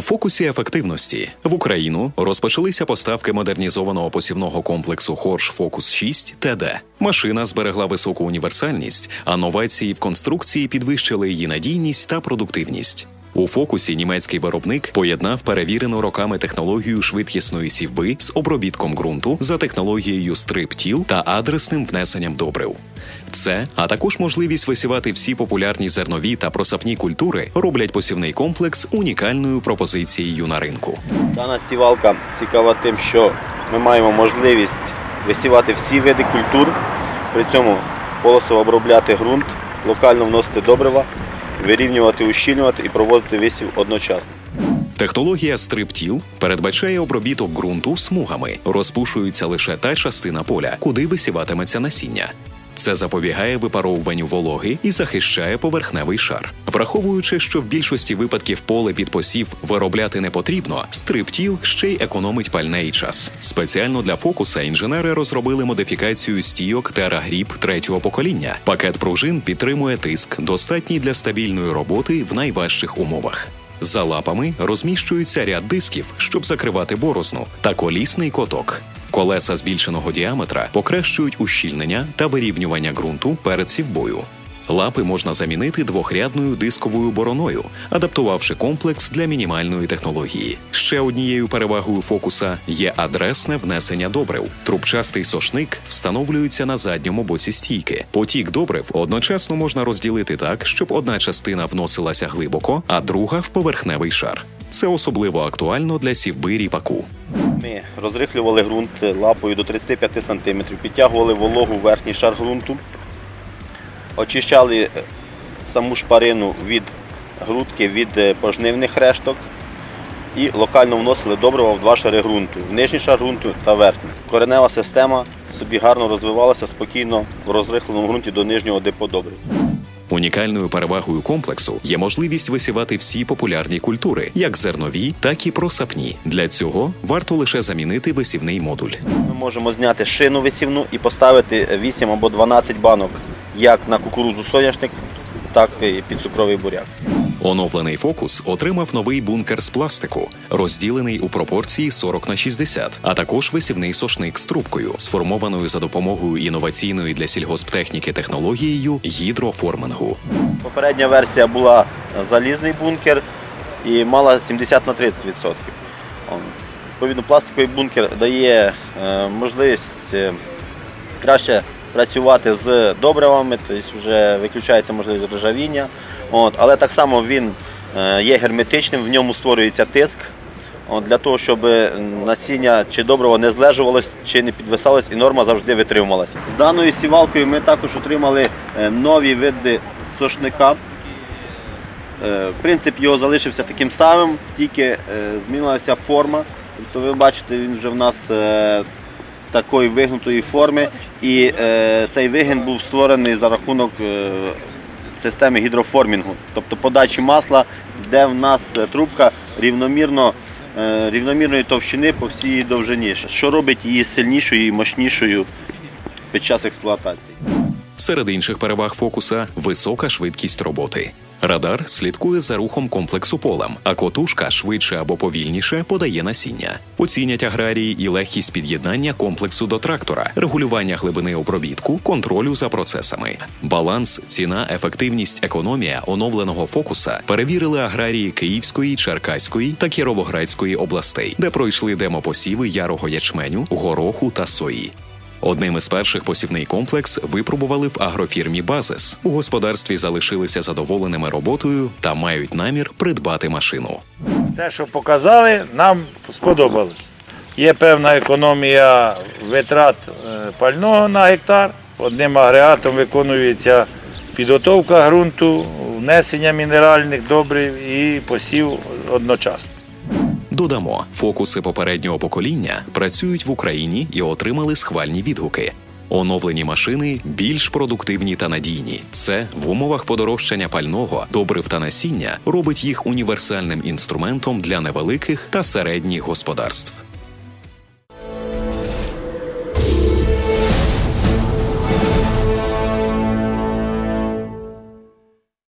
У фокусі ефективності в Україну розпочалися поставки модернізованого посівного комплексу Хорш Фокус 6 ТД. Машина зберегла високу універсальність, а новації в конструкції підвищили її надійність та продуктивність. У фокусі німецький виробник поєднав перевірену роками технологію швидкісної сівби з обробітком ґрунту за технологією стрип-тіл та адресним внесенням добрив. Це, а також можливість висівати всі популярні зернові та просапні культури, роблять посівний комплекс унікальною пропозицією на ринку. Дана сівалка цікава тим, що ми маємо можливість висівати всі види культур, при цьому полосово обробляти ґрунт, локально вносити добрива, вирівнювати, ущільнювати і проводити висів одночасно. Технологія стриптіл передбачає обробіток ґрунту смугами. Розпушується лише та частина поля, куди висіватиметься насіння. Це запобігає випаровуванню вологи і захищає поверхневий шар. Враховуючи, що в більшості випадків поле під посів виробляти не потрібно, стриптіл ще й економить пальне і час. Спеціально для фокуса інженери розробили модифікацію стійок Терагріп третього покоління. Пакет пружин підтримує тиск, достатній для стабільної роботи в найважчих умовах. За лапами розміщується ряд дисків, щоб закривати борозну, та колісний коток. Колеса збільшеного діаметра покращують ущільнення та вирівнювання ґрунту перед сівбою. Лапи можна замінити двохрядною дисковою бороною, адаптувавши комплекс для мінімальної технології. Ще однією перевагою фокуса є адресне внесення добрив. Трубчастий сошник встановлюється на задньому боці стійки. Потік добрив одночасно можна розділити так, щоб одна частина вносилася глибоко, а друга в поверхневий шар. Це особливо актуально для сівби ріпаку. Ми розрихлювали ґрунт лапою до 35 см, підтягували вологу в верхній шар ґрунту, очищали е, саму шпарину від грудки, від е, пожнивних решток і локально вносили добрива в два шари ґрунту, в нижній шар ґрунту та верхній. Коренева система собі гарно розвивалася спокійно в розрихленому ґрунті до нижнього депо добрив. Унікальною перевагою комплексу є можливість висівати всі популярні культури, як зернові, так і просапні. Для цього варто лише замінити висівний модуль. Ми можемо зняти шину висівну і поставити 8 або 12 банок як на кукурузу соняшник, так і під цукровий буряк. Оновлений фокус отримав новий бункер з пластику, розділений у пропорції 40 на 60, а також висівний сошник з трубкою, сформованою за допомогою інноваційної для сільгосптехніки технологією гідроформингу. Попередня версія була залізний бункер і мала 70 на 30%. Відповідно, пластиковий бункер дає е, можливість е, краще працювати з добривами, тобто вже виключається можливість ржавіння. От, але так само він е, є герметичним, в ньому створюється тиск. От, для того, щоб насіння чи добриво не злежувалось, чи не підвисалось, і норма завжди витримувалася. Даною сівалкою ми також отримали е, нові види сошника. Е, Принцип його залишився таким самим, тільки е, змінилася форма. Тобто ви бачите, він вже в нас е, такої вигнутої форми. І е, цей вигін був створений за рахунок е, системи гідроформінгу, тобто подачі масла, де в нас е, трубка рівномірно, е, рівномірної товщини по всій її довжині, що робить її сильнішою і мощнішою під час експлуатації. Серед інших переваг фокуса висока швидкість роботи. Радар слідкує за рухом комплексу полем, а котушка швидше або повільніше подає насіння. Оцінять аграрії і легкість під'єднання комплексу до трактора, регулювання глибини обробітку, контролю за процесами. Баланс, ціна, ефективність, економія оновленого фокуса перевірили аграрії Київської, Черкаської та Кіровоградської областей, де пройшли демопосіви ярого ячменю, гороху та сої. Одним із перших посівний комплекс випробували в агрофірмі Базис. У господарстві залишилися задоволеними роботою та мають намір придбати машину. Те, що показали, нам сподобалось. Є певна економія витрат е, пального на гектар. Одним агрегатом виконується підготовка ґрунту, внесення мінеральних добрив і посів одночасно. Додамо, фокуси попереднього покоління працюють в Україні і отримали схвальні відгуки. Оновлені машини більш продуктивні та надійні. Це в умовах подорожчання пального, добрив та насіння робить їх універсальним інструментом для невеликих та середніх господарств.